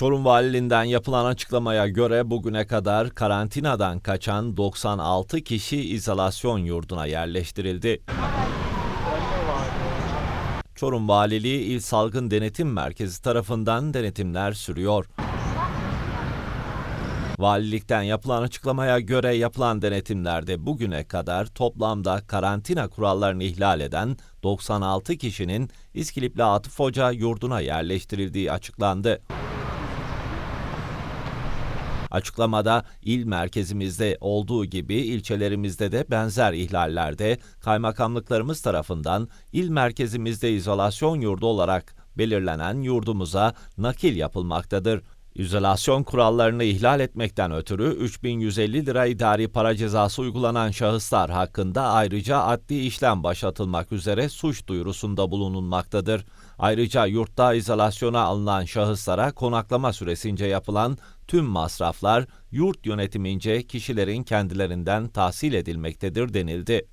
Çorum Valiliğinden yapılan açıklamaya göre bugüne kadar karantinadan kaçan 96 kişi izolasyon yurduna yerleştirildi. Çorum Valiliği İl Salgın Denetim Merkezi tarafından denetimler sürüyor. Valilikten yapılan açıklamaya göre yapılan denetimlerde bugüne kadar toplamda karantina kurallarını ihlal eden 96 kişinin İskilipli Atıf Hoca yurduna yerleştirildiği açıklandı. Açıklamada il merkezimizde olduğu gibi ilçelerimizde de benzer ihlallerde kaymakamlıklarımız tarafından il merkezimizde izolasyon yurdu olarak belirlenen yurdumuza nakil yapılmaktadır. İzolasyon kurallarını ihlal etmekten ötürü 3150 lira idari para cezası uygulanan şahıslar hakkında ayrıca adli işlem başlatılmak üzere suç duyurusunda bulunulmaktadır. Ayrıca yurtta izolasyona alınan şahıslara konaklama süresince yapılan tüm masraflar yurt yönetimince kişilerin kendilerinden tahsil edilmektedir denildi.